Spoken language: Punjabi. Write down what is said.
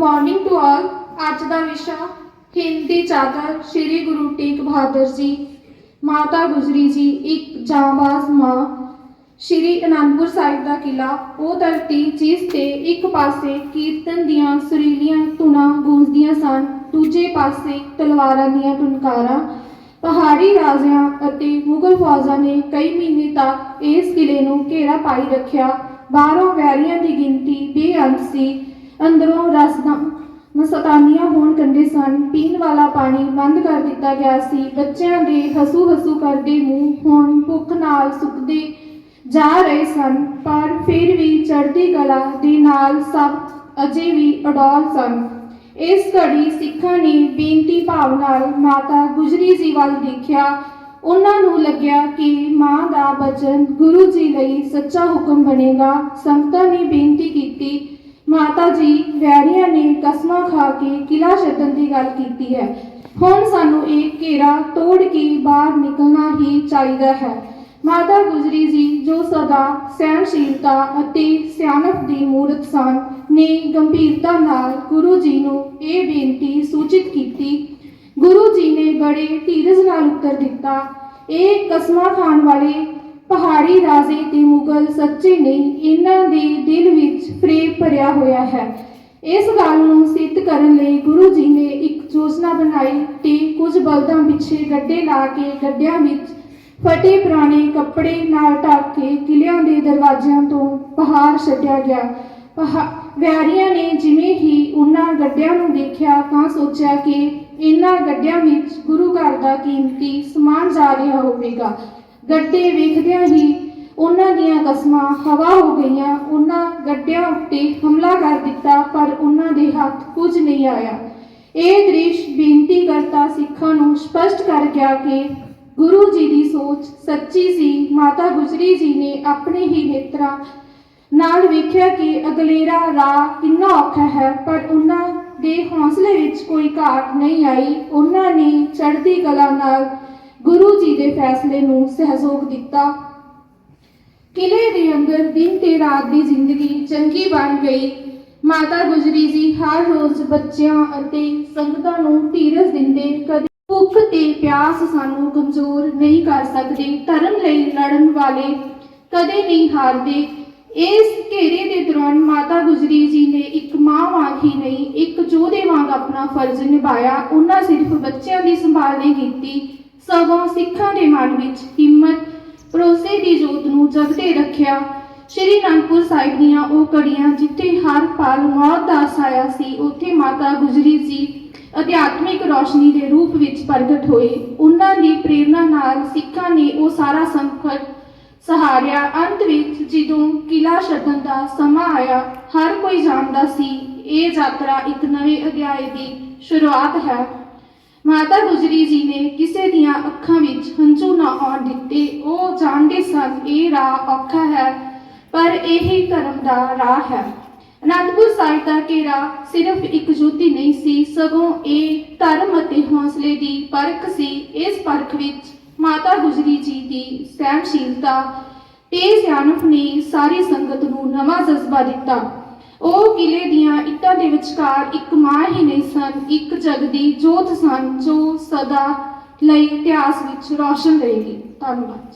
ਮਾਰਨਿੰਗ ਟੂ ਆਲ ਅੱਜ ਦਾ ਵਿਸ਼ਾ, ਹਿੰਦ ਦੀ ਚਾਦਰ, ਸ੍ਰੀ ਗੁਰੂ ਤੇਗ ਬਹਾਦਰ ਜੀ, ਮਾਤਾ ਗੁਜਰੀ ਜੀ, ਇੱਕ ਜਾਂਬਾਜ਼ ਮਾਂ। ਸ਼੍ਰੀ ਅਨੰਦਪੁਰ ਸਾਹਿਬ ਦਾ ਕਿਲਾ ਉਹ ਧਰਤੀ ਜਿਸ ਤੇ ਇੱਕ ਪਾਸੇ ਕੀਰਤਨ ਦੀਆਂ ਸੁਰੀਲੀਆਂ ਧੁਨਾਂ ਗੂੰਜਦੀਆਂ ਸਨ, ਦੂਜੇ ਪਾਸੇ ਤਲਵਾਰਾਂ ਦੀਆਂ ਟੁਨਕਾਰਾਂ। ਪਹਾੜੀ ਰਾਜਿਆਂ ਅਤੇ ਮੁਗਲ ਫੌਜਾਂ ਨੇ ਕਈ ਮਹੀਨੇ ਤੱਕ ਇਸ ਕਿਲੇ ਨੂੰ ਘੇਰਾ ਪਾਈ ਰੱਖਿਆ। ਬਾਹਰੋਂ ਵੈਰੀਆਂ ਦੀ ਗਿਣਤੀ ਬੇਅੰਤ ਸੀ। ਅੰਦਰੋਂ ਰਸਦਾਂ ਮਸਤਾਨੀਆਂ ਹੋਣ ਕੰਦੇ ਸਨ। ਪੀਣ ਵਾਲਾ ਪਾਣੀ ਬੰਦ ਕਰ ਦਿੱਤਾ ਗਿਆ ਸੀ। ਬੱਚਿਆਂ ਦੇ ਹਸੂ ਹਸੂ ਕਰਦੇ ਮੂੰਹ ਹੁਣ ਭੁੱਖ ਨਾਲ ਸੁੱਕਦੇ ਜਾ ਰਹੇ ਸਨ, ਪਰ ਫਿਰ ਵੀ ਚੜ੍ਹਦੀ ਕਲਾ ਦੇ ਨਾਲ ਸਭ ਅਜੇ ਵੀ ਅਡੋਲ ਸਨ। ਇਸ ਘੜੀ ਸਿੱਖਾਂ ਨੇ ਬੇਨਤੀ ਭਾਵ ਨਾਲ ਮਾਤਾ ਗੁਜਰੀ ਜੀ ਵੱਲ ਦੇਖਿਆ। ਉਹਨਾਂ ਨੂੰ ਲੱਗਿਆ ਕਿ ਮਾਂ ਦਾ ਬਚਨ ਗੁਰੂ ਜੀ ਲਈ ਸੱਚਾ ਹੁਕਮ ਬਣੇਗਾ। ਸੰਗਤਾਂ ਨੇ ਬੇਨਤੀ ਕੀਤੀ ਮਾਤਾ ਜੀ, ਵੈਰੀਆਂ ਨੇ ਕਸਮਾਂ ਖਾ ਕੇ ਕਿਲਾ ਛੱਡਣ ਦੀ ਗੱਲ ਕੀਤੀ ਹੈ। ਹੁਣ ਸਾਨੂੰ ਇਹ ਘੇਰਾ ਤੋੜ ਕੇ ਬਾਹਰ ਨਿਕਲਣਾ ਹੀ ਚਾਹੀਦਾ ਹੈ। ਮਾਤਾ ਗੁਜਰੀ ਜੀ, ਜੋ ਸਦਾ ਸਹਿਣਸ਼ੀਲਤਾ ਅਤੇ ਸਿਆਣਪ ਦੀ ਮੂਰਤ ਸਨ, ਨੇ ਗੰਭੀਰਤਾ ਨਾਲ ਗੁਰੂ ਜੀ ਨੂੰ ਇਹ ਬੇਨਤੀ ਸੂਚਿਤ ਕੀਤੀ। ਗੁਰੂ ਜੀ ਨੇ ਬੜੇ ਧੀਰਜ ਨਾਲ ਉੱਤਰ ਦਿੱਤਾ, ਇਹ ਕਸਮਾਂ ਖਾਣ ਵਾਲੇ ਪਹਾੜੀ ਰਾਜੇ ਤੇ ਮੁਗਲ ਸੱਚੇ ਨਹੀਂ ਇਹਨਾਂ ਦੇ ਦਿਲ ਵਿੱਚ ਪ੍ਰੇਮ ਭਰਿਆ ਹੋਇਆ ਹੈ। ਇਸ ਗੱਲ ਨੂੰ ਸਿੱਧ ਕਰਨ ਲਈ ਗੁਰੂ ਜੀ ਨੇ ਇੱਕ ਯੋਜਨਾ ਬਣਾਈ ਤੇ ਕੁਝ ਬਲਦਾਂ ਪਿੱਛੇ ਗੱਡੇ ਲਾ ਕੇ ਗੱਡਿਆਂ ਵਿੱਚ ਫਟੇ ਪੁਰਾਣੇ ਕੱਪੜੇ ਨਾਲ ਢੱਕ ਕੇ ਕਿਲਿਆਂ ਦੇ ਦਰਵਾਜ਼ਿਆਂ ਤੋਂ ਪਹਾੜ ਛੱਡਿਆ ਗਿਆ। ਪਹਾ- ਵੈਰੀਆਂ ਨੇ ਜਿਵੇਂ ਹੀ ਉਹਨਾਂ ਗੱਡਿਆਂ ਨੂੰ ਦੇਖਿਆ ਤਾਂ ਸੋਚਿਆ ਕਿ ਇਹਨਾਂ ਗੱਡਿਆਂ ਵਿੱਚ ਗੁਰੂ ਘਰ ਦਾ ਕੀਮਤੀ ਸਮਾਨ ਜਾ ਰਿਹਾ ਹੋਵੇਗਾ। ਗੱਡੇ ਵੇਖਦਿਆਂ ਹੀ ਉਹਨਾਂ ਦੀਆਂ ਕਸਮਾਂ ਹਵਾ ਹੋ ਗਈਆਂ। ਉਹਨਾਂ ਗੱਡਿਆਂ ਉੱਤੇ ਹਮਲਾ ਕਰ ਦਿੱਤਾ, ਪਰ ਉਹਨਾਂ ਦੇ ਹੱਥ ਕੁਝ ਨਹੀਂ ਆਇਆ। ਇਹ ਦ੍ਰਿਸ਼ ਬੇਨਤੀ ਕਰਤਾ ਸਿੱਖਾਂ ਨੂੰ ਸਪਸ਼ਟ ਕਰ ਗਿਆ ਕਿ ਗੁਰੂ ਜੀ ਦੀ ਸੋਚ ਸੱਚੀ ਸੀ। ਮਾਤਾ ਗੁਜਰੀ ਜੀ ਨੇ ਆਪਣੇ ਹੀ ਨੇਤਰਾਂ ਨਾਲ ਵੇਖਿਆ ਕਿ ਅਗਲੇਰਾ ਰਾਹ ਕਿੰਨਾ ਔਖਾ ਹੈ, ਪਰ ਉਹਨਾਂ ਦੇ ਹੌਸਲੇ ਵਿੱਚ ਕੋਈ ਘਾਟ ਨਹੀਂ ਆਈ। ਉਹਨਾਂ ਨੇ ਚੜ੍ਹਦੀ ਕਲਾ ਨਾਲ ਗੁਰੂ ਜੀ ਦੇ ਫੈਸਲੇ ਨੂੰ ਸਹਿਯੋਗ ਦਿੱਤਾ। ਕਿਲੇ ਦੇ ਅੰਦਰ ਦਿਨ ਤੇ ਰਾਤ ਦੀ ਜ਼ਿੰਦਗੀ ਚੰਗੀ ਬਣ ਗਈ। ਮਾਤਾ ਗੁਜਰੀ ਜੀ ਹਰ ਰੋਜ਼ ਬੱਚਿਆਂ ਅਤੇ ਸੰਗਤਾਂ ਨੂੰ ਧੀਰਜ ਦਿੰਦੇ, ਕਦੇ ਭੁੱਖ ਤੇ ਪਿਆਸ ਸਾਨੂੰ ਕਮਜ਼ੋਰ ਨਹੀਂ ਕਰ ਸਕਦੇ, ਧਰਮ ਲਈ ਲੜਨ ਵਾਲੇ ਕਦੇ ਨਹੀਂ ਹਾਰਦੇ। ਇਸ ਘੇਰੇ ਦੇ ਦੌਰਾਨ ਮਾਤਾ ਗੁਜਰੀ ਜੀ ਨੇ ਇੱਕ ਮਾਂ ਵਾਂਗ ਹੀ ਨਹੀਂ, ਇੱਕ ਯੋਧੇ ਵਾਂਗ ਆਪਣਾ ਫਰਜ਼ ਨਿਭਾਇਆ। ਉਹਨਾਂ ਸਿਰਫ ਬੱਚਿਆਂ ਦੀ ਸੰਭਾਲ ਨਹੀਂ ਕੀਤੀ ਸਗੋਂ ਸਿੱਖਾਂ ਦੇ ਮਨ ਵਿੱਚ ਹਿੰਮਤ, ਭਰੋਸੇ ਦੀ ਜੋਤ ਨੂੰ ਜਗਦੇ ਰੱਖਿਆ। ਸ਼੍ਰੀ ਅਨੰਦਪੁਰ ਸਾਹਿਬ ਦੀਆਂ ਉਹ ਕੜੀਆਂ ਜਿੱਥੇ ਹਰ ਪਲ ਮੌਤ ਦਾ ਸਾਇਆ ਸੀ, ਉੱਥੇ ਮਾਤਾ ਗੁਜਰੀ ਜੀ ਅਧਿਆਤਮਿਕ ਰੋਸ਼ਨੀ ਦੇ ਰੂਪ ਵਿੱਚ ਪ੍ਰਗਟ ਹੋਏ। ਉਹਨਾਂ ਦੀ ਪ੍ਰੇਰਣਾ ਨਾਲ ਸਿੱਖਾਂ ਨੇ ਉਹ ਸਾਰਾ ਸੰਕਟ ਸਹਾਰਿਆ। ਅੰਤ ਵਿੱਚ ਜਦੋਂ ਕਿਲਾ ਛੱਡਣ ਦਾ ਸਮਾਂ ਆਇਆ, ਹਰ ਕੋਈ ਜਾਣਦਾ ਸੀ, ਇਹ ਯਾਤਰਾ ਇੱਕ ਨਵੇਂ ਅਧਿਆਏ ਦੀ ਸ਼ੁਰੂਆਤ ਹੈ। ਮਾਤਾ ਗੁਜਰੀ ਜੀ ਨੇ ਕਿਸੇ ਦੀਆਂ ਅੱਖਾਂ ਵਿੱਚ ਹੰਝੂ ਨਾ ਆਉਣ ਦਿੱਤੇ। ਉਹ ਜਾਣਦੇ ਸਨ, ਇਹ ਰਾਹ ਔਖਾ ਹੈ, ਪਰ ਇਹੀ ਧਰਮ ਦਾ ਰਾਹ ਹੈ। ਅਨੰਦਪੁਰ ਸਾਹਿਬ ਦਾ ਘੇਰਾ ਸਿਰਫ ਇੱਕ ਜੋਤੀ ਨਹੀਂ ਸੀ, ਸਗੋਂ ਇਹ ਧਰਮ ਅਤੇ ਹੌਸਲੇ ਦੀ ਪਰਖ ਸੀ। ਇਸ ਪਰਖ ਵਿੱਚ ਮਾਤਾ ਗੁਜਰੀ ਜੀ ਦੀ ਸਹਿਣਸ਼ੀਲਤਾ ਤੇ ਸਿਆਣਪ ਨੇ ਸਾਰੀ ਸੰਗਤ ਨੂੰ ਨਵਾਂ ਜਜ਼ਬਾ ਦਿੱਤਾ। ਉਹ ਕਿਲੇ ਦੀਆਂ ਵਿਚਕਾਰ ਇੱਕ ਮਾਂ ਹੀ ਨਹੀਂ ਸਨ, ਇੱਕ ਜਗਦੀ ਜੋਤ ਸਨ ਜੋ ਸਦਾ ਲਈ ਇਤਿਹਾਸ ਵਿੱਚ ਰੌਸ਼ਨ ਰਹੇਗੀ। ਧੰਨਵਾਦ